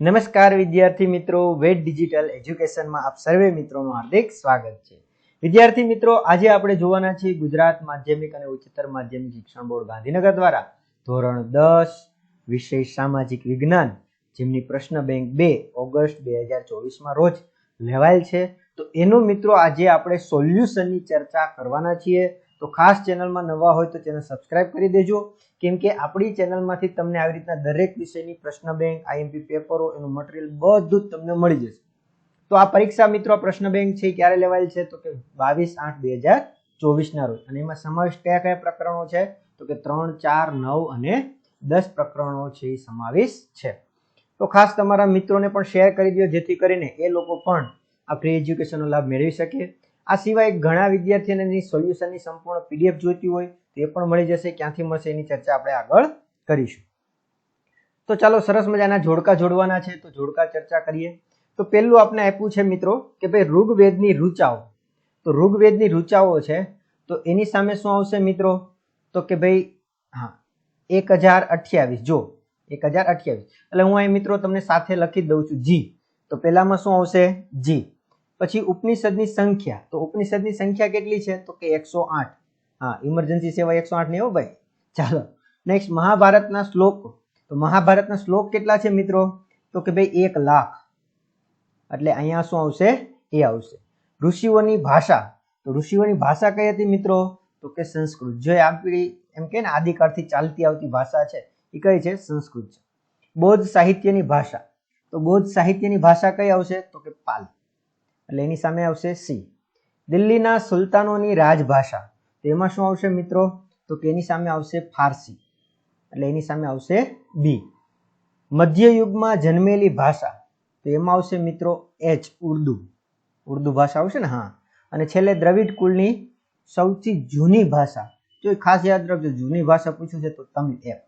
નમસ્કાર વિદ્યાર્થી મિત્રો વેટ ડિજિટલ એજ્યુકેશનમાં આપ સર્વે મિત્રોનું હાર્દિક સ્વાગત છે. વિદ્યાર્થી મિત્રો, આજે આપણે જોવાના છીએ ગુજરાત માધ્યમિક અને ઉચ્ચતર માધ્યમિક શિક્ષણ બોર્ડ ગાંધીનગર દ્વારા ધોરણ દસ, વિષય સામાજિક વિજ્ઞાન, જેમની પ્રશ્ન બેંક બે, ઓગસ્ટ બે હજાર ચોવીસમાં રોજ લેવાયેલ છે. તો એનું મિત્રો, આજે આપણે સોલ્યુશનની ચર્ચા કરવાના છીએ. તો ખાસ ચેનલમાં નવા હોય તો ચેનલ સબસ્ક્રાઇબ કરી દેજો. કેમ કે આપણી ચેનલમાંથી તમને આવી રીતના દરેક વિષયની પ્રશ્ન બેંક આઈએમપી પેપરો, એનું મટીરિયલ બધું જ તમને મળી જશે. તો આ પરીક્ષા મિત્રો પ્રશ્ન બેંક છે ક્યારે લેવાયેલ છે? તો કે બાવીસ આઠ બે હજાર ચોવીસના રોજ. અને એમાં સમાવેશ કયા કયા પ્રકરણો છે? તો કે ત્રણ, ચાર, નવ અને દસ પ્રકરણો છે એ સમાવેશ છે. તો ખાસ તમારા મિત્રોને પણ શેર કરી દો, જેથી કરીને એ લોકો પણ આ ફ્રી એજ્યુકેશનનો લાભ મેળવી શકે. આ સિવાય ઘણા વિદ્યાર્થીઓને એની સોલ્યુશનની સંપૂર્ણ પીડીએફ જોઈતી હોય તે પણ મળી જશે, ક્યાંથી મળશે એની ચર્ચા આપણે આગળ કરીશું. તો ચાલો સરસ મજાના જોડકા જોડવાના છે, તો જોડકા ચર્ચા કરીએ. તો પહેલું આપણે આપ્યું છે મિત્રો કે ભાઈ ઋગ્વેદની ઋચાઓ. તો ઋગ્વેદની ઋચાઓ છે, તો એની સામે શું આવશે મિત્રો? તો કે ભાઈ, હા એક હજાર અઠ્યાવીસ જો એક હજાર અઠ્યાવીસ એટલે હું અહીં મિત્રો તમને સાથે લખી દઉં છું જી. તો પહેલામાં શું આવશે? જી. પછી ઉપનિષદની સંખ્યા. તો ઉપનિષદની સંખ્યા કેટલી છે? તો કે એકસો આઠ. હા ઇમરજન્સી સેવા એકસો આઠ નહીં હો ભાઈ. ચાલો નેક્સ્ટ મહાભારતના શ્લોક. તો મહાભારતના શ્લોક કેટલા છે મિત્રો? તો કે ભાઈ એક લાખ. એટલે અહીંયા શું આવશે? એ આવશે. ઋષિઓની ભાષા. તો ઋષિઓની ભાષા કઈ હતી મિત્રો? તો કે સંસ્કૃત. જે આપણી, એમ કે ને, આદિકાળથી ચાલતી આવતી ભાષા છે, એ કઈ છે? સંસ્કૃત છે. બૌદ્ધ સાહિત્યની ભાષા. તો બૌદ્ધ સાહિત્યની ભાષા કઈ આવશે? તો કે પાલી એટલે એની સામે આવશે સી. દિલ્હીના સુલતાનોની રાજભાષા. તો એમાં શું આવશે મિત્રો? તો કે એની સામે આવશે ફારસી. એટલે એની સામે આવશે બી. મધ્યયુગમાં જન્મેલી ભાષા. તો એમાં આવશે મિત્રો એચ, ઉર્દુ. ઉર્દુ ભાષા આવશે ને? હા. અને છેલ્લે દ્રવિડ કુળની સૌથી જૂની ભાષા. જો ખાસ યાદ રાખજો, જૂની ભાષા પૂછ્યું છે તો તમિલ એપ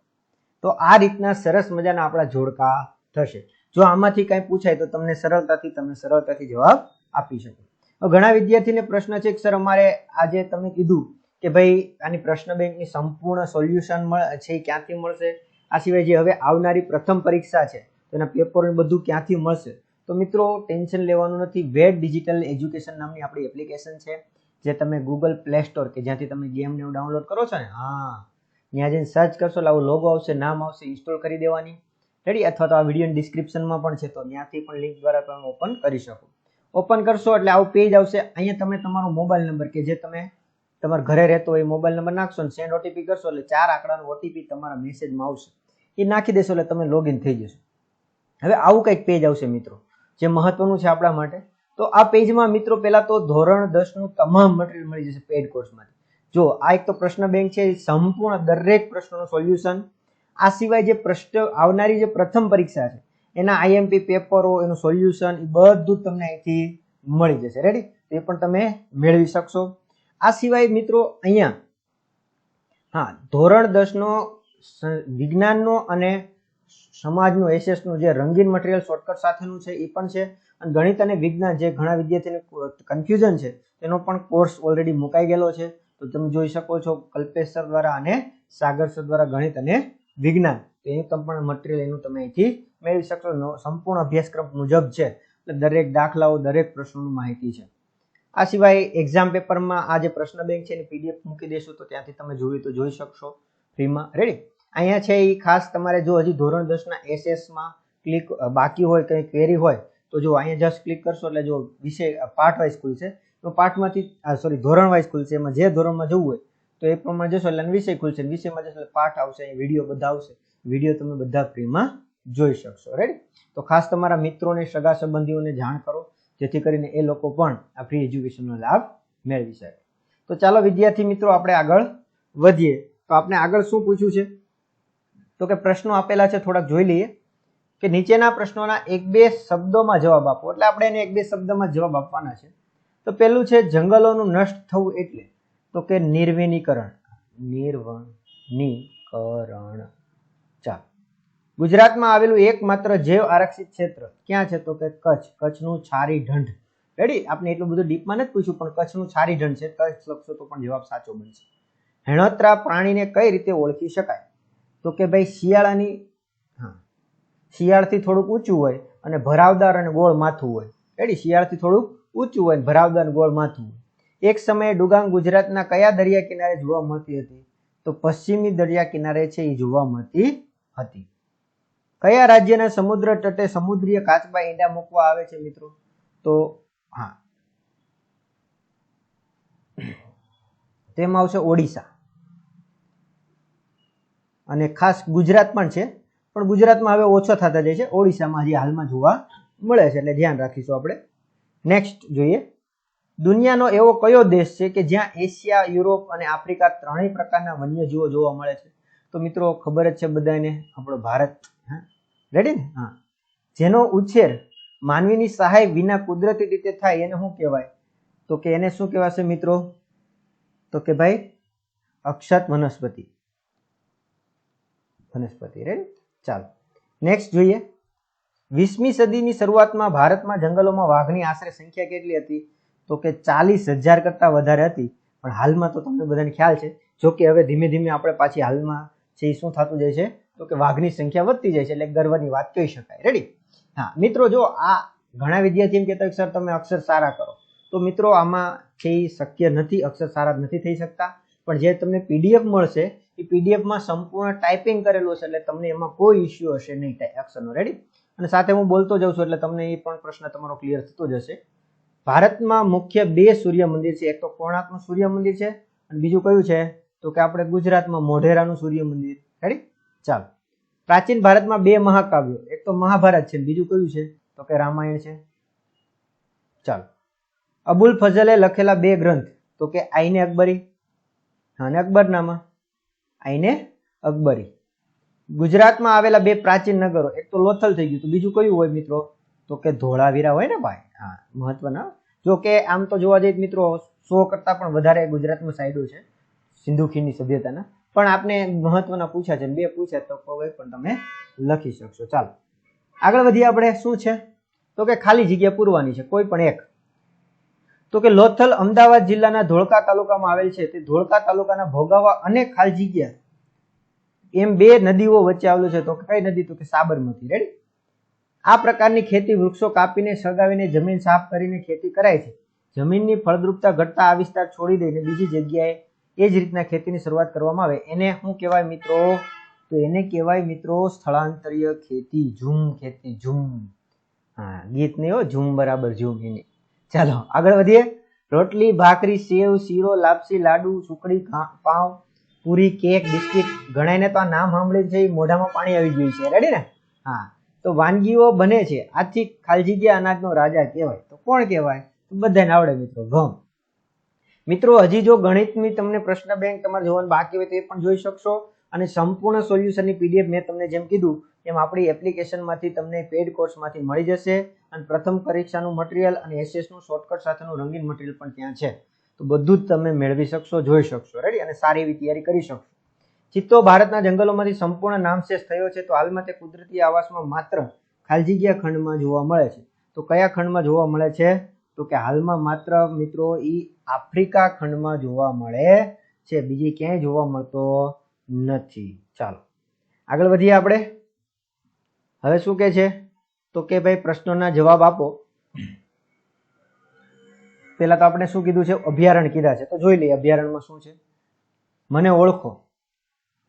તો આ રીતના સરસ મજાના આપણા જોડકા થશે. જો આમાંથી કંઈ પૂછાય તો તમને સરળતાથી તમને સરળતાથી જવાબ આપી શકો. ઘણા વિદ્યાર્થીને પ્રશ્ન છે કે, સર, અમારે આજે તમે કીધું કે ભાઈ, આની પ્રશ્ન બેંકની સંપૂર્ણ સોલ્યુશન છે એ ક્યાંથી મળશે? આ સિવાય જે હવે આવનારી પ્રથમ પરીક્ષા છે, તેના પેપર બધું ક્યાંથી મળશે? તો મિત્રો, ટેન્શન લેવાનું નથી. વેટ ડિજિટલ એજ્યુકેશન નામની આપણી એપ્લિકેશન છે, જે તમે ગૂગલ પ્લે સ્ટોર કે જ્યાંથી તમે ગેમને ડાઉનલોડ કરો છો ને? હા. ત્યાં જઈને સર્ચ કરશો આવું લોગો આવશે, નામ આવશે, ઇન્સ્ટોલ કરી દેવાની. રેડી અથવા તો આ વીડિયો ડિસ્ક્રિપ્શનમાં પણ છે, તો ત્યાંથી પણ લિંક દ્વારા તમે ઓપન કરી શકો. ઓપન કરશો એટલે આવું પેજ આવશે. અહીંયા તમે તમારો મોબાઈલ નંબર કે જે તમે તમારા ઘરે રહેતો હોય મોબાઈલ નંબર નાખશો ને સેન્ડ ઓટીપી કરશો એટલે ચાર આંકડાનો ઓટીપી તમારા મેસેજમાં આવશે. એ નાખી દેશો એટલે તમે લોગિન થઈ જશો. હવે આવું કંઈક પેજ આવશે મિત્રો, જે મહત્વનું છે આપણા માટે. તો આ પેજમાં મિત્રો પહેલાં તો ધોરણ દસનું તમામ મટીરિયલ મળી જશે પેડ કોર્સમાંથી જો આ એક તો પ્રશ્ન બેંક છે સંપૂર્ણ દરેક પ્રશ્નોનું સોલ્યુશન આ સિવાય જે પ્રશ્ન આવનારી જે પ્રથમ પરીક્ષા છે એના આઈએમપી પેપરો, એનું સોલ્યુશન એ બધું તમને અહીંથી મળી જશે. રેડી એ પણ તમે મેળવી શકશો. આ સિવાય મિત્રો અહીંયા, હા, ધોરણ દસનો વિજ્ઞાનનો અને સમાજનું એસએસનું જે રંગીન મટીરિયલ શોર્ટકટ સાથેનું છે એ પણ છે. અને ગણિત અને વિજ્ઞાન જે ઘણા વિદ્યાર્થીને કન્ફ્યુઝન છે, તેનો પણ કોર્સ ઓલરેડી મુકાઈ ગયેલો છે. તો તમે જોઈ શકો છો કલ્પેશ સર દ્વારા અને સાગર સર દ્વારા ગણિત અને વિજ્ઞાન. તો એનું પણ મટીરિયલ એનું તમે અહીંથી મેળવી શકશો. સંપૂર્ણ અભ્યાસક્રમ મુજબ છે. એટલે દરેક દાખલાઓ, દરેક પ્રશ્નોની માહિતી છે. આ સિવાય એક્ઝામ પેપરમાં આ જે પ્રશ્ન બેંક છે એની પીડીએફ મૂકી દેશું તો ત્યાંથી તમે જોયું તો જોઈ શકશો. ફ્રીમાં રેડી અહીંયા છે એ ખાસ તમારે જો હજી ધોરણ દસના એસએસમાં ક્લિક બાકી હોય, કંઈ ક્વેરી હોય, તો જો અહીંયા જસ્ટ ક્લિક કરશો એટલે જો વિષય પાર્ટ વાઇઝ ખુલશે. તો પાર્ટમાંથી સોરી ધોરણ વાઇઝ ખુલશે. એમાં જે ધોરણમાં જવું હોય, તો એ પ્રમાણે જશો. એટલે વિષય ખુલશે. વિષયમાં જશો એટલે પાઠ આવશે. વીડિયો બધા આવશે. વીડિયો તમે બધા ફ્રીમાં જોઈ શકશો. રાઈટ તો ખાસ તમારા મિત્રોને, સગા સંબંધીઓને જાણ કરો, જેથી કરીને એ લોકો પણ આ ફ્રી એજ્યુકેશનનો લાભ મેળવી શકે. તો ચાલો વિદ્યાર્થી મિત્રો, આપણે આગળ વધીએ. તો આપણે આગળ શું પૂછ્યું છે? તો કે પ્રશ્નો આપેલા છે, થોડાક જોઈ લઈએ. કે નીચેના પ્રશ્નોના એક બે શબ્દોમાં જવાબ આપો. એટલે આપણે એને એક બે શબ્દમાં જવાબ આપવાના છે. તો પહેલું છે, જંગલોનું નષ્ટ થવું એટલે. તો કે નિર્વિનીકરણ. નિર્વનીકરણ. ચાલો. ગુજરાતમાં આવેલું એકમાત્ર જૈવ આરક્ષિત ક્ષેત્ર ક્યાં છે તો કે કચ્છ. કચ્છનું છારી ઢંઢ રેડી આપણે એટલું બધું ડીપમાં નથી પૂછ્યું, પણ કચ્છનું છારી ઢંઢ છે. કચ્છ લખશો તો પણ જવાબ સાચો બનશે. હેણોત્રા પ્રાણીને કઈ રીતે ઓળખી શકાય? તો કે ભાઈ શિયાળાની, હા, શિયાળથી થોડુંક ઊંચું હોય અને ભરાવદાર અને ગોળ માથું હોય. રેડી શિયાળથી થોડુંક ઊંચું હોય ભરાવદાર ગોળ માથું હોય. એક સમયે ડુગાંગ ગુજરાતના કયા દરિયા કિનારે જોવા મળતી હતી? તો પશ્ચિમી દરિયા કિનારે છે એ જોવા મળતી હતી. કયા રાજ્યના સમુદ્ર તટે સમુદ્રીય કાચબા ઈંડા મૂકવા આવે છે મિત્રો? તો, હા. તેમાં આવશે ઓડિશા. અને ખાસ ગુજરાત પણ છે, પણ ગુજરાતમાં હવે ઓછો થતા જાય છે. ઓડિશામાં હજી હાલમાં જોવા મળે છે, એટલે ધ્યાન રાખીશું આપણે. નેક્સ્ટ જોઈએ. દુનિયાનો એવો કયો દેશ છે કે જ્યાં એશિયા, યુરોપ અને આફ્રિકા ત્રણેય પ્રકારના વન્યજીવો જોવા મળે છે? તો મિત્રો, ખબર જ છે બધાને, આપણો ભારત. રેડી ને હા. જેનો ઉછેર માનવીની સહાય વિના કુદરતી રીતે થાય એને શું કહેવાય? તો કે એને શું કહેવાશે મિત્રો? તો કે ભાઈ અક્ષત વનસ્પતિ. વનસ્પતિ રેડી ચાલો. નેક્સ્ટ જોઈએ. વીસમી સદીની શરૂઆતમાં ભારતમાં જંગલોમાં વાઘની આશરે સંખ્યા કેટલી હતી? તો કે ચાલીસ હજાર કરતાં વધારે હતી. પણ હાલમાં તો તમને બધાને ખ્યાલ છે. જો કે હવે ધીમે ધીમે આપણે પાછી હાલમાં છે એ શું થતું જાય છે? તો કે વાઘની સંખ્યા વધતી જાય છે એટલે ગર્વની વાત કહી શકાય. રેડી હા, મિત્રો, જો આ ઘણા વિદ્યાર્થી એમ કહેતા સર, તમે અક્ષર સારા કરો. તો મિત્રો, આમાં છે એ શક્ય નથી, અક્ષર સારા નથી થઈ શકતા. પણ જે તમને પીડીએફ મળશે, એ પીડીએફમાં સંપૂર્ણ ટાઈપિંગ કરેલું હશે એટલે તમને એમાં કોઈ ઇસ્યુ હશે નહીં અક્ષરનો. રેડી અને સાથે હું બોલતો જાઉં છું એટલે તમને એ પણ પ્રશ્ન તમારો ક્લિયર થતો જશે. ભારતમાં મુખ્ય બે સૂર્ય મંદિર છે. એક તો કોણાર્કનું સૂર્ય મંદિર છે અને બીજું કયું છે? તો કે આપણે ગુજરાતમાં મોઢેરાનું સૂર્ય મંદિર. રેડી ચાલો. પ્રાચીન ભારતમાં બે મહાકાવ્યો. એક તો મહાભારત છે, બીજું કયું છે? તો કે રામાયણ છે. ચાલો. અબુલ ફઝલે લખેલા બે ગ્રંથ. તો કે આઈને અકબરી. અને અકબરનામા. આઈને અકબરી. ગુજરાતમાં આવેલા બે પ્રાચીન નગરો. એક તો લોથલ થઈ ગયું. તો બીજું કયું હોય મિત્રો? તો કે ધોળાવીરા હોય ને ભાઈ? હા, મહત્વના. જો કે આમ તો જોવા જઈએ મિત્રો સો કરતાં પણ વધારે ગુજરાતમાં સાઈડો છે. સિંધુ ખીણની સભ્યતાના. પણ આપને મહત્વના પૂછ્યા છે બે પૂછ્યા તો કોઈ પણ તમે લખી શકશો. ચાલો. આગળ વધીએ આપણે, શું છે? તો કે ખાલી જગ્યા પૂરવાની છે, કોઈ પણ એક. તો કે લોથલ અમદાવાદ જિલ્લાના ધોળકા તાલુકામાં આવેલ છે, તે ધોળકા તાલુકાના ભોગાવા અને ખાલી જગ્યા. એમ બે નદીઓ વચ્ચે આવેલું છે, તો કઈ નદી? તો કે સાબરમતી. રેડી આ પ્રકારની ખેતી વૃક્ષો કાપીને, સળગાવીને, જમીન સાફ કરીને ખેતી કરાય છે. જમીનની ફળદ્રુપતા ઘટતા આ વિસ્તાર છોડી દઈને બીજી જગ્યાએ એ જ રીતના ખેતીની શરૂઆત કરવામાં આવે. એને શું કહેવાય મિત્રો? તો એને કહેવાય મિત્રો સ્થળાંતરીય ખેતી, ઝૂમ ખેતી, ઝૂમ. હા, ગીત નહીં હો, ઝૂમ બરાબર, ઝૂમ એને ચાલો, આગળ વધીએ. રોટલી, ભાખરી, સેવ, શીરો, લાપસી, લાડુ સુકડી પાઉં પૂરી, કેક, બિસ્કિટ, ગણાયને તો આ નામ સાંભળે છે મોઢામાં પાણી આવી ગયું છે. રેડી ને? હા, તો વાનગીઓ બને છે. આથી ખાલજી ગયા અનાજનો રાજા કહેવાય. તો કોણ કહેવાય? બધાને આવડે મિત્રો, ઘઉં. મિત્રો, હજી જો ગણિતની તમને પ્રશ્ન બેંક તમારે જોવાનું બાકી હોય તો એ પણ જોઈ શકશો. અને સંપૂર્ણ સોલ્યુશનની પીડીએફ મેં તમને જેમ કીધું, એમ આપણી એપ્લિકેશનમાંથી તમને પેડ કોર્સમાંથી મળી જશે. અને પ્રથમ પરીક્ષાનું મટીરિયલ અને એસએસનું શોર્ટકટ સાથેનું રંગીન મટીરિયલ પણ ત્યાં છે. તો બધું જ તમે મેળવી શકશો, જોઈ શકશો. રેડી અને સારી એવી તૈયારી કરી શકશો. ચિત્તો, ભારતના જંગલોમાંથી સંપૂર્ણ નામશેષ થયો છે, તો હાલમાં તે કુદરતી આવાસમાં માત્ર ખાલજીગીયા ખંડમાં જોવા મળે છે. તો કયા ખંડમાં જોવા મળે છે? તો કે હાલમાં માત્ર મિત્રો એ આફ્રિકા ખંડમાં જોવા મળે છે. બીજી ક્યાંય જોવા મળતો નથી. ચાલો. આગળ વધીએ આપણે. હવે શું કે છે? તો કે ભાઈ પ્રશ્નોના જવાબ આપો. પેલા તો આપણે શું કીધું છે? અભયારણ્ય કીધા છે. તો જોઈ લઈએ અભયારણ્યમાં શું છે. મને ઓળખો.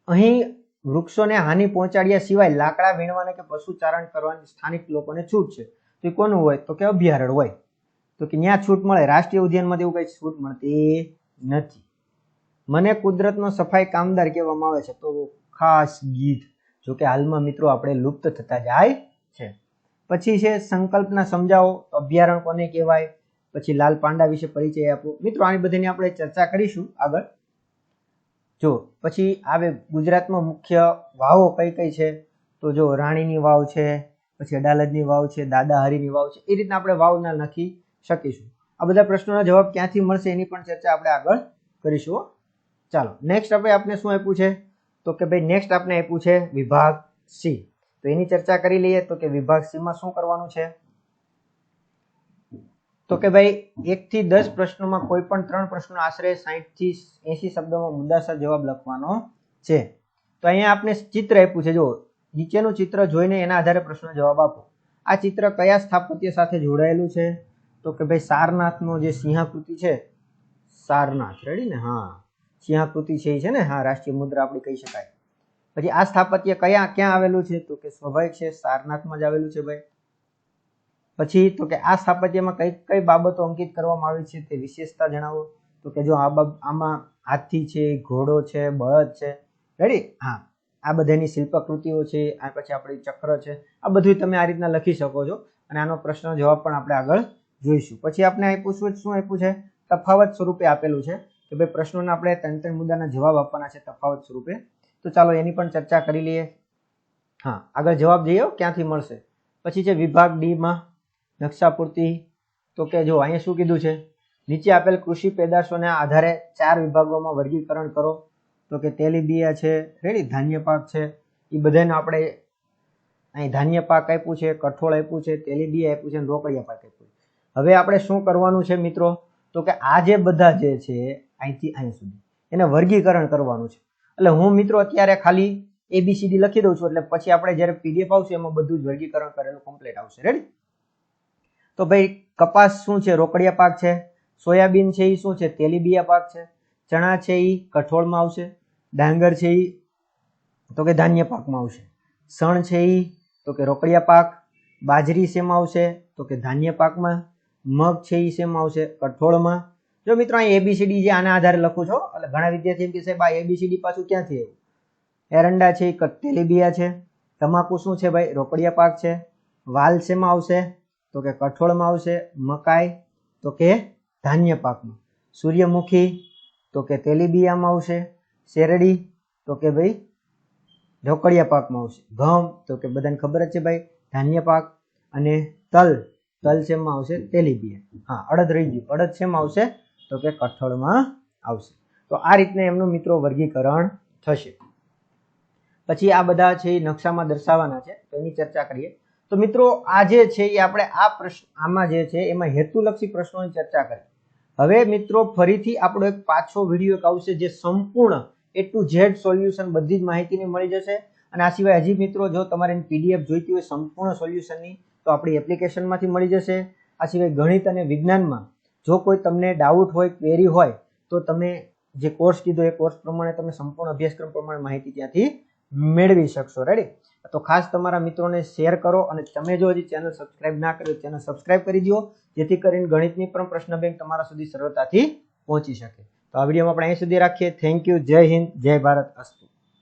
અહીં વૃક્ષોને હાનિ પહોંચાડ્યા સિવાય લાકડા વીણવાને કે પશુ ચારણ કરવાની સ્થાનિક લોકોને છૂટ છે. તો કોનું હોય? તો કે અભયારણ્ય હોય. તો કે ત્યાં છૂટ મળે. રાષ્ટ્રીય ઉદ્યાનમાં એવું કઈ છૂટ મળતી નથી. મને કુદરતનો સફાઈ કામદાર કહેવામાં આવે છે તો ખાસ ગીત. જો કે હાલમાં મિત્રો આપણે લુપ્ત થતા જાય છે. પછી છે સંકલ્પના સમજાવો. અભ્યારણ કોને કહેવાય? પછી લાલ પાંડા વિશે પરિચય આપો. મિત્રો, આની બધીની આપણે ચર્ચા કરીશું આગળ. જો, પછી આવે ગુજરાતમાં મુખ્ય વાવો કઈ કઈ છે? તો જો રાણીની વાવ છે, પછી અડાલજની વાવ છે, દાદાહરીની વાવ છે. એ રીતના આપણે વાવના લખી શકીશું. આ બધા પ્રશ્નોના જવાબ ક્યાંથી મળશે એની પણ ચર્ચા આપણે આગળ કરીશું ચાલો નેક્સ્ટ આપણે આપણે શું આપ્યું છે? તો કે ભાઈ નેક્સ્ટ આપણે આપ્યું છે વિભાગ સી તો એની ચર્ચા કરી લઈએ તો કે વિભાગ સીમાં શું કરવાનું છે? તો કે ભાઈ, એક થી દસ પ્રશ્નોમાં કોઈ પણ ત્રણ પ્રશ્નો આશરે સાહીઠથી એસી શબ્દોમાં મુદ્દાસર જવાબ લખવાનો છે. તો અહીંયા આપણે ચિત્ર આપ્યું છે. જો નીચેનું ચિત્ર જોઈને એના આધારે પ્રશ્ન જવાબ આપો. આ ચિત્ર કયા સ્થાપત્ય સાથે જોડાયેલું છે? તો કે ભાઈ સારનાથનો જે સિંહાકૃતિ છે, સારનાથ રેડી ને? હા. સિંહાકૃતિ છે એ છે ને? હા, રાષ્ટ્રીય મુદ્રા આપણે કહી શકાય. પછી આ સ્થાપત્ય કયા, ક્યાં આવેલું છે? તો કે સ્વાભાવિક છે, સારનાથમાં જ આવેલું છે ભાઈ. પછી તો કે આ સ્થાપત્યમાં કઈ કઈ બાબતો અંકિત કરવામાં આવી છે તે વિશેષતા જણાવો. તો કે જો આ આમાં હાથી છે, ઘોડો છે, બળદ છે. રેડી હા. આ બધાની શિલ્પકૃતિઓ છે, આ પછી આપણી ચક્ર છે. આ બધું તમે આ રીતના લખી શકો છો. અને આનો પ્રશ્ન જવાબ પણ આપણે આગળ જોઈશું. પછી આપણે આપ્યું શું શું આપ્યું છે? તફાવત સ્વરૂપે આપેલું છે કે ભાઈ પ્રશ્નોના આપણે ત્રણ ત્રણ મુદ્દાના જવાબ આપવાના છે તફાવત સ્વરૂપે. તો ચાલો એની પણ ચર્ચા કરી લઈએ. હા, આગળ જવાબ જઈએ ક્યાંથી મળશે? પછી છે વિભાગ ડીમાં નકશા પૂર્તિ તો કે જો અહીંયા શું કીધું છે? નીચે આપેલ કૃષિ પેદાશોના આધારે ચાર વિભાગોમાં વર્ગીકરણ કરો. તો કે તેલીબિયા છે, રેડી ધાન્ય પાક છે. એ બધાને આપણે અહીં ધાન્ય પાક આપ્યું છે, કઠોળ આપ્યું છે, તેલીબિયા આપ્યું છે અને રોકડિયા પાક આપ્યું છે. હવે આપણે શું કરવાનું છે મિત્રો? તો કે આ જે બધા જે છે, અહીંથી અહીં સુધી, એને વર્ગીકરણ કરવાનું છે. એટલે હું મિત્રો અત્યારે ખાલી એબીસીડી લખી દઉં છું, એટલે પછી આપણે જ્યારે પીડીએફ આવશે, એમાં બધું જ વર્ગીકરણ કરેલું કમ્પ્લીટ આવશે. રેડી તો ભાઈ, કપાસ શું છે? રોકડિયા પાક છે. સોયાબીન છે એ શું છે? તેલીબિયા પાક છે. ચણા છે એ કઠોળમાં આવશે. ડાંગર છે એ તો કે ધાન્ય પાકમાં આવશે. સણ છે એ તો કે રોકડિયા પાક. બાજરી શેમાં આવશે? તો કે ધાન્ય પાકમાં. મગ છે એ સેમ આવશે? કઠોળમાં. જો મિત્રો એબીસીડી જે આના આધારે લખું છો, એટલે ઘણા વિદ્યાર્થી એમ કે સાહેબ આ એબીસીડી પાછું ક્યાંથી આવ્યું? એરંડા છે તેલીબિયા છે, તમાકુ શું છે ભાઈ? રોકડિયા પાક છે. વાલ શેમાં આવશે? તો કે કઠોળમાં આવશે. મકાઈ? તો કે ધાન્ય પાકમાં. સૂર્યમુખી? તો કે તેલીબિયામાં આવશે. શેરડી? તો કે ભાઈ, ઢોકળિયા પાકમાં આવશે. ઘઉં? તો કે બધાને ખબર જ છે ભાઈ, ધાન્ય પાક. અને તલ? તલ શેમાં આવશે? તેલીબિયા હા, અડદ રહી ગયું. અડદ શેમાં આવશે? તો કે કઠોળમાં આવશે. તો આ રીતના એમનું મિત્રો વર્ગીકરણ થશે. પછી આ બધા છે એ નકશામાં દર્શાવવાના છે. તો એની ચર્ચા કરીએ. તો મિત્રો, આ જે છે એ આપણે આ પ્રશ્ન, આમાં જે છે એમાં હેતુલક્ષી પ્રશ્નોની ચર્ચા કરી. હવે મિત્રો, ફરીથી આપણો એક પાછો વીડિયો એક આવશે જે સંપૂર્ણ એ ટુ ઝેડ સોલ્યુશન બધી જ માહિતીની મળી જશે. અને આ સિવાય હજી મિત્રો, જો તમારે પીડીએફ જોઈતી હોય, સંપૂર્ણ સોલ્યુશનની તો આપણી એપ્લિકેશનમાંથી મળી જશે. આ સિવાય ગણિત અને વિજ્ઞાનમાં જો કોઈ તમને ડાઉટ હોય ક્વેરી હોય, તો તમે જે કોર્સ કીધો એ કોર્સ પ્રમાણે તમે સંપૂર્ણ અભ્યાસક્રમ પ્રમાણે માહિતી ત્યાંથી મેળવી શકશો. રેડી તો ખાસ તમારા મિત્રોને શેર કરો અને તમે જો હજી ચેનલ સબસ્ક્રાઇબ ના કર્યો ચેનલ સબસ્ક્રાઇબ કરી દો, જેથી કરીને ગણિતની પણ પ્રશ્ન બેંક તમારા સુધી સરળતાથી પહોંચી શકે. તો આ વિડીયોમાં આપણે અહીં સુધી રાખીએ. થેન્ક યુ જય હિન્દ. જય ભારત. અસ્તુ.